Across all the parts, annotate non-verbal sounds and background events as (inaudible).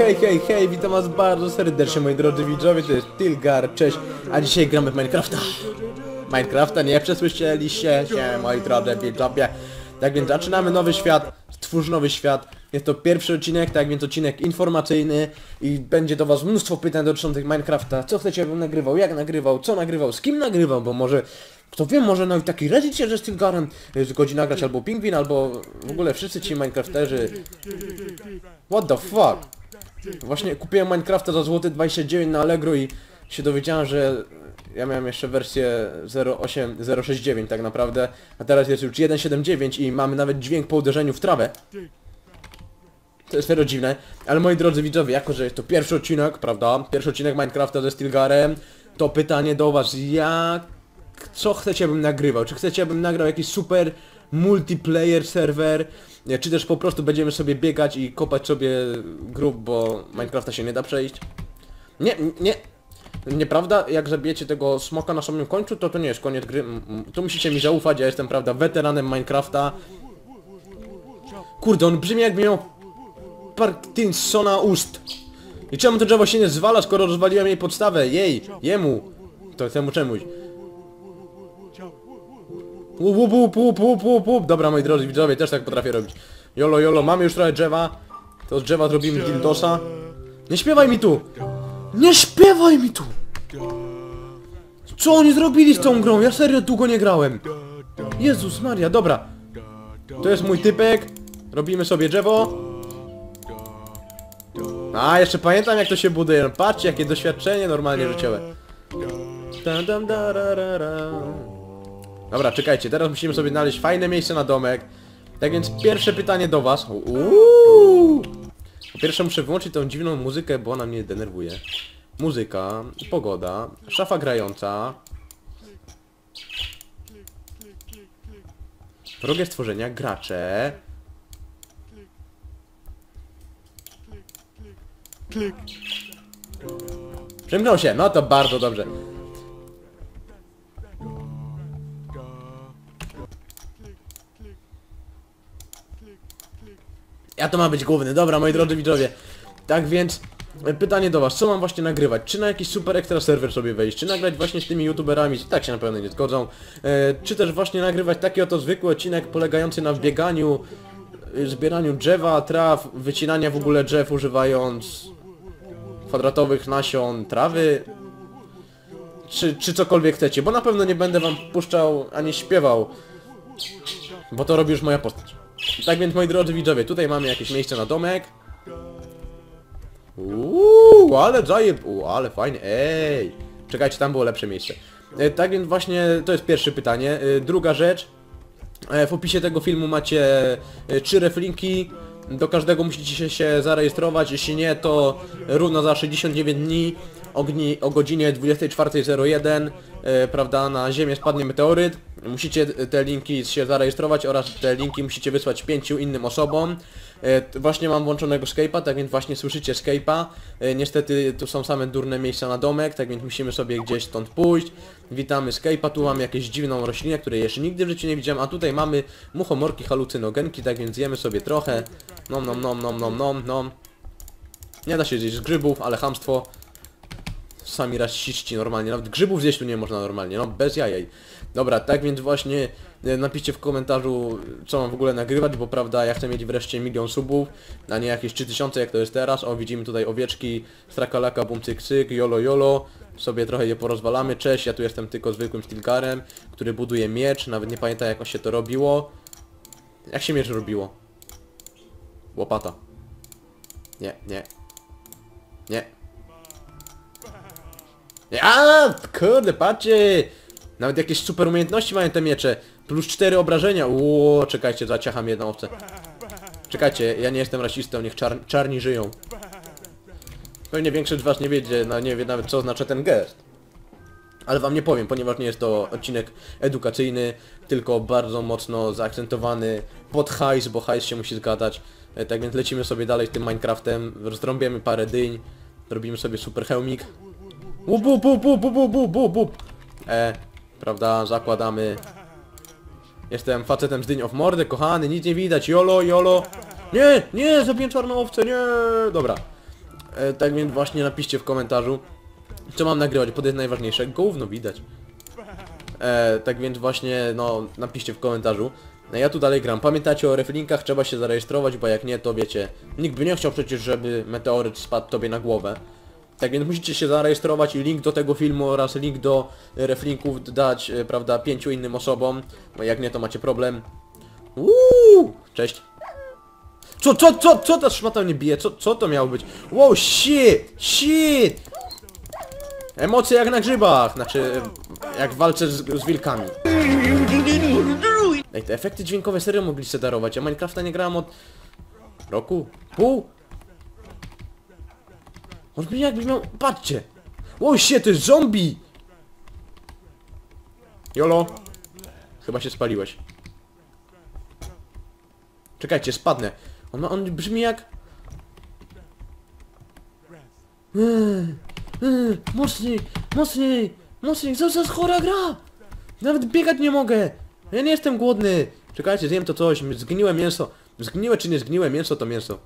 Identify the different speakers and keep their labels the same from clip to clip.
Speaker 1: hej, hej, hej, witam was bardzo serdecznie moi drodzy widzowie, to jest Tilgar, cześć, a dzisiaj gramy w Minecrafta. Minecrafta nie przesłyszeliście się, moi drodzy widzowie. Tak więc zaczynamy nowy świat, stwórz nowy świat. Jest to pierwszy odcinek, tak więc odcinek informacyjny i będzie do was mnóstwo pytań dotyczących Minecrafta. Co chcecie, abym nagrywał, jak nagrywał, co nagrywał, z kim nagrywał, bo może... Kto wie, może nawet taki Reddit się, że z Tilgarem y, zgodzi nagrać albo Pingwin, albo w ogóle wszyscy ci Minecrafterzy. What the fuck? Właśnie kupiłem Minecrafta za złoty 29 na Allegro i się dowiedziałem, że ja miałem jeszcze wersję 08, 069 tak naprawdę, a teraz jest już 179 i mamy nawet dźwięk po uderzeniu w trawę. To jest serio dziwne, ale moi drodzy widzowie, jako że jest to pierwszy odcinek, prawda, pierwszy odcinek Minecrafta ze Stilgarem, to pytanie do was, jak... co chcecie bym nagrywał? Czy chcecie bym nagrał jakiś super multiplayer serwer, czy też po prostu będziemy sobie biegać i kopać sobie grób, bo Minecrafta się nie da przejść? Nie, nie, Nieprawda, jak zabijecie tego smoka na samym końcu, to to nie jest koniec gry. Tu musicie mi zaufać, ja jestem, prawda, weteranem Minecrafta. Kurde, on brzmi jakby miał Parkinsona ust. I czemu to drzewo się nie zwala, skoro rozwaliłem jej podstawę? Jej, jemu. To temu czemuś. Łup, łup, łup, łup, łup, łup, łup. Dobra, moi drodzy widzowie, też tak potrafię robić. Jolo, jolo, mamy już trochę drzewa. To z drzewa zrobimy dildosa. Nie śpiewaj mi tu! Nie śpiewaj mi tu! Co oni zrobili z tą grą? Ja serio długo nie grałem. Jezus Maria, dobra. To jest mój typek. Robimy sobie drzewo. A, jeszcze pamiętam jak to się buduje. Patrzcie, jakie doświadczenie normalnie życiowe. Dam, dam, dararara. Dobra, czekajcie, teraz musimy sobie znaleźć fajne miejsce na domek. Tak więc pierwsze pytanie do was. Uuu. Po pierwsze muszę wyłączyć tą dziwną muzykę, bo ona mnie denerwuje. Muzyka, pogoda, szafa grająca. Wrogie stworzenia, gracze. Przymknął się, no to bardzo dobrze. Ja to ma być główny, dobra moi drodzy widzowie. Tak więc e, pytanie do was, co mam właśnie nagrywać? Czy na jakiś super ekstra serwer sobie wejść? Czy nagrać właśnie z tymi youtuberami, tak się na pewno nie zgodzą? E, czy też właśnie nagrywać taki oto zwykły odcinek polegający na wbieganiu, e, zbieraniu drzewa, traw, wycinania w ogóle drzew używając kwadratowych nasion trawy? Czy, czy cokolwiek chcecie, bo na pewno nie będę wam puszczał ani śpiewał, bo to robi już moja postać. Tak więc moi drodzy widzowie, tutaj mamy jakieś miejsce na domek. Uuu, ale zajeb... Uuu, ale fajnie, ej. Czekajcie, tam było lepsze miejsce. E, tak więc właśnie to jest pierwsze pytanie. E, druga rzecz. E, w opisie tego filmu macie e, trzy reflinki. Do każdego musicie się, zarejestrować, jeśli nie to równo za 69 dni o, o godzinie 24.01 e, prawda, na ziemię spadnie meteoryt. Musicie te linki się zarejestrować oraz te linki musicie wysłać pięciu innym osobom. E, właśnie mam włączonego Skype'a, tak więc właśnie słyszycie Skype'a. E, niestety tu są same durne miejsca na domek, tak więc musimy sobie gdzieś stąd pójść. Witamy Skype'a, tu mamy jakąś dziwną roślinę, której jeszcze nigdy w życiu nie widziałem, a tutaj mamy muchomorki halucynogenki, tak więc jemy sobie trochę. Nom nom nom nom nom nom nom. Nie da się zjeść z grzybów, ale hamstwo. Sami rasiści normalnie, nawet grzybów zjeść tu nie można normalnie, no bez jajej. Dobra, tak więc właśnie e, napiszcie w komentarzu co mam w ogóle nagrywać, bo prawda ja chcę mieć wreszcie milion subów, a nie jakieś 3000 jak to jest teraz. O widzimy tutaj owieczki, strakalaka, bum cyk cyk, jolo jolo. Sobie trochę je porozwalamy, cześć, ja tu jestem tylko zwykłym stilgarem, który buduje miecz, nawet nie pamiętam jak się to robiło. Jak się miecz robiło? Łopata. Nie, nie. Nie. Ja, kurde, patrzcie! Nawet jakieś super umiejętności mają te miecze. Plus 4 obrażenia. Ło, czekajcie, zaciacham jedną owcę. Czekajcie, ja nie jestem rasistą, niech czar czarni żyją. Pewnie większość z was nie wiedzie, no nie wie nawet co oznacza ten gest. Ale wam nie powiem, ponieważ nie jest to odcinek edukacyjny, tylko bardzo mocno zaakcentowany pod hajs, bo hajs się musi zgadać. E, Tak więc lecimy sobie dalej z tym Minecraftem, rozdrąbiemy parę dyń, robimy sobie super hełmik. Łup, łup, łup, łup, łup, łup, łup, łup. E, prawda, zakładamy. Jestem facetem z dyń of mordę, kochany, nic nie widać, jolo, jolo. Nie, nie, zabiję czarną owcę, nie. Dobra. E, tak więc właśnie napiszcie w komentarzu, co mam nagrywać, bo to jest najważniejsze. Gówno widać. E, tak więc właśnie, no, napiszcie w komentarzu. No ja tu dalej gram. Pamiętacie o reflinkach, trzeba się zarejestrować, bo jak nie, to wiecie, nikt by nie chciał przecież, żeby meteoryt spadł tobie na głowę. Tak więc musicie się zarejestrować i link do tego filmu oraz link do e, reflinków dać, e, prawda, pięciu innym osobom. Bo jak nie, to macie problem. Uuu, cześć. Co, co, co, co ta szmata mnie bije? Co, co to miało być? Wow, shit, shit! Emocje jak na grzybach, znaczy jak walczę z, z wilkami. Ej, te efekty dźwiękowe serio mogliście darować, ja Minecrafta nie grałem od... roku? Pół? On brzmi jakby miał... Patrzcie! Wow, shit, to jest zombie! Jolo! Chyba się spaliłeś. Czekajcie, spadnę. On, ma, on brzmi jak... Eee, eee, Mocniej, mocniej, mocniej, co za chora gra! Nawet biegać nie mogę! Ja nie jestem głodny! Czekajcie, zjem to coś, zgniłe mięso. Zgniłe czy nie zgniłe mięso to mięso.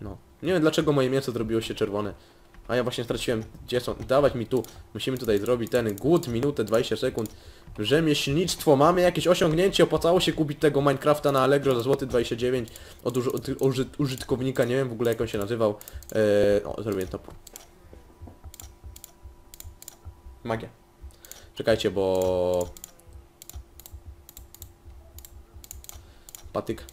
Speaker 1: No. Nie wiem dlaczego moje mięso zrobiło się czerwone. A ja właśnie straciłem... Gdzie są? Dawać mi tu. Musimy tutaj zrobić ten głód, minutę, 20 sekund. Rzemieślnictwo. Mamy jakieś osiągnięcie. Opłacało się kupić tego Minecrafta na Allegro za złoty 29 od, od uży użytkownika. Nie wiem w ogóle jak on się nazywał. Eee, o, zrobię topór. Magia. Czekajcie, bo... Patyk.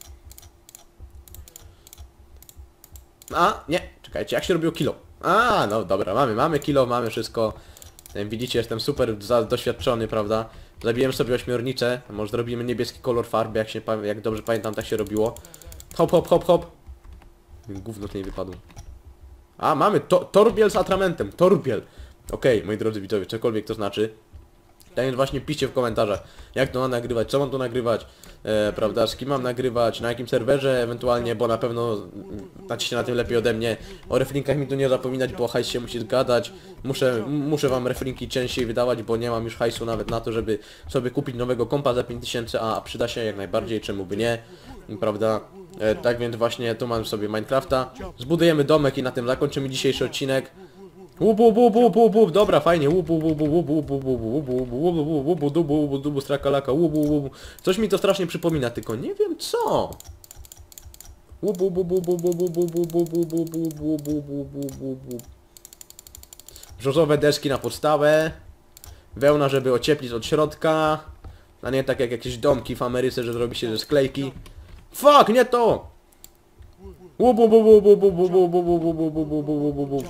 Speaker 1: A, nie, czekajcie, jak się robiło kilo? A, no dobra, mamy, mamy kilo, mamy wszystko. Widzicie, jestem super doświadczony, prawda? Zabiłem sobie ośmiornicę, może zrobimy niebieski kolor farby, jak się, jak dobrze pamiętam, tak się robiło. Hop, hop, hop, hop. Gówno z niej wypadło. A, mamy to, torbiel z atramentem, torbiel. Okej, moi drodzy widzowie, cokolwiek to znaczy. Tak więc właśnie piszcie w komentarzach, jak to mam nagrywać, co mam tu nagrywać, e, prawda, z kim mam nagrywać, na jakim serwerze ewentualnie, bo na pewno znacie się na tym lepiej ode mnie. O reflinkach mi tu nie zapominać, bo hajs się musi zgadać. Muszę, muszę wam reflinki częściej wydawać, bo nie mam już hajsu nawet na to, żeby sobie kupić nowego kompa za 5000, a przyda się jak najbardziej, czemu by nie, prawda. E, tak więc właśnie tu mam sobie Minecrafta. Zbudujemy domek i na tym zakończymy dzisiejszy odcinek. Łup, łup, łup, łup, łup, łup, dobra, fajnie, łup, łup, łup, łup, łup, łup, łup, łup, łup, łup, łup, łup, łup, dubu, łup, dubu, strakalaka, łup, łup, łup. Coś mi to strasznie przypomina, tylko nie wiem co. Łup, łup, łup, łup, łup, łup, łup, łup, łup, łup, łup, łup, łup, łup, łup, łup, łup, łup. Brzozowe deski na podstawę. Wełna, żeby ocieplić od środka. A nie tak jak jakieś domki w Ameryce, że zrobi się ze sklejki. Fuck, nie to! Łup, łup, łup, łup, łup, łup, łup, łup, łup, łup, łup, łup, łup, łup, łup, łup.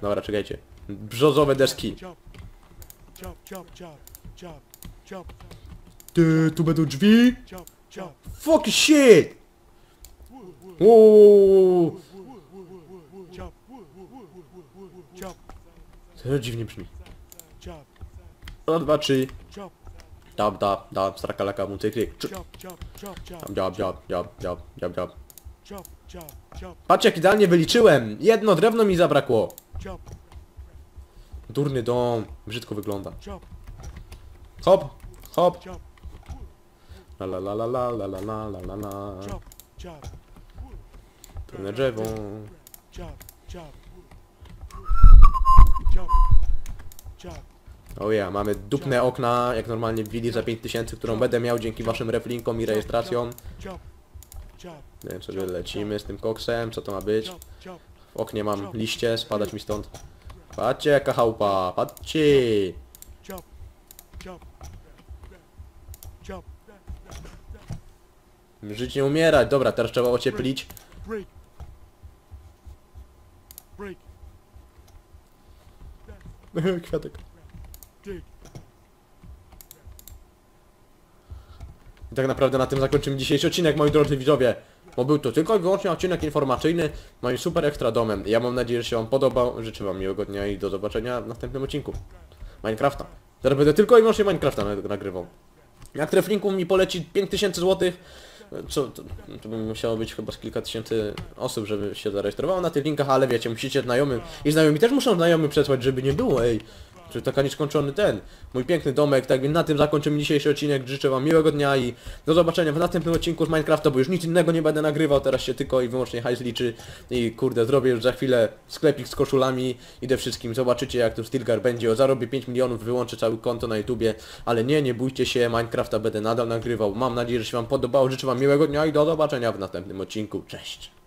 Speaker 1: Dobra, czekajcie. Brzozowe deski. Ty, tu będą drzwi? Fuck shit!
Speaker 2: Wow.
Speaker 1: To dziwnie brzmi. Raz, dwa, trzy. Dab, dab, dab, strakalaka, mucykryk. Dab, dab, dab, dab,
Speaker 2: dab, dab, dab.
Speaker 1: Patrz jak idealnie wyliczyłem! Jedno drewno mi zabrakło. Durny dom. Brzydko wygląda. Hop, hop. La la la la la la la la la la la. Durne drzewo. O ja, mamy dupne okna, jak normalnie w willi za 5000, którą będę miał dzięki waszym reflinkom i rejestracjom.
Speaker 2: Chop,
Speaker 1: Więc sobie lecimy z tym koksem, co to ma być? W oknie mam liście, spadać mi stąd. Patrzcie jaka chałupa, patrzcie! Żyć nie umierać, dobra, teraz trzeba ocieplić. (laughs) Kwiatek. I tak naprawdę na tym zakończymy dzisiejszy odcinek, moi drodzy widzowie. Bo był to tylko i wyłącznie odcinek informacyjny moim super ekstra domem. Ja mam nadzieję, że się wam podobał. Życzę wam miłego dnia i do zobaczenia w następnym odcinku. Minecrafta. Teraz będę tylko i wyłącznie Minecrafta nag- nagrywał. Jak treflinków mi poleci 5000 zł, co, to, to by musiało być chyba z kilka tysięcy osób, żeby się zarejestrowało na tych linkach, ale wiecie, musicie znajomym i znajomi też muszą znajomym przesłać, żeby nie było, ej. To taka nieskończony ten, mój piękny domek, tak więc na tym zakończymy dzisiejszy odcinek, życzę wam miłego dnia i do zobaczenia w następnym odcinku z Minecrafta, bo już nic innego nie będę nagrywał, teraz się tylko i wyłącznie hajs liczy i kurde, zrobię już za chwilę sklepik z koszulami, idę wszystkim, zobaczycie jak tu Stilgar będzie, o zarobię 5 milionów, wyłączę całe konto na YouTubie, ale nie, nie bójcie się, Minecrafta będę nadal nagrywał, mam nadzieję, że się wam podobało, życzę wam miłego dnia i do zobaczenia w następnym odcinku, cześć!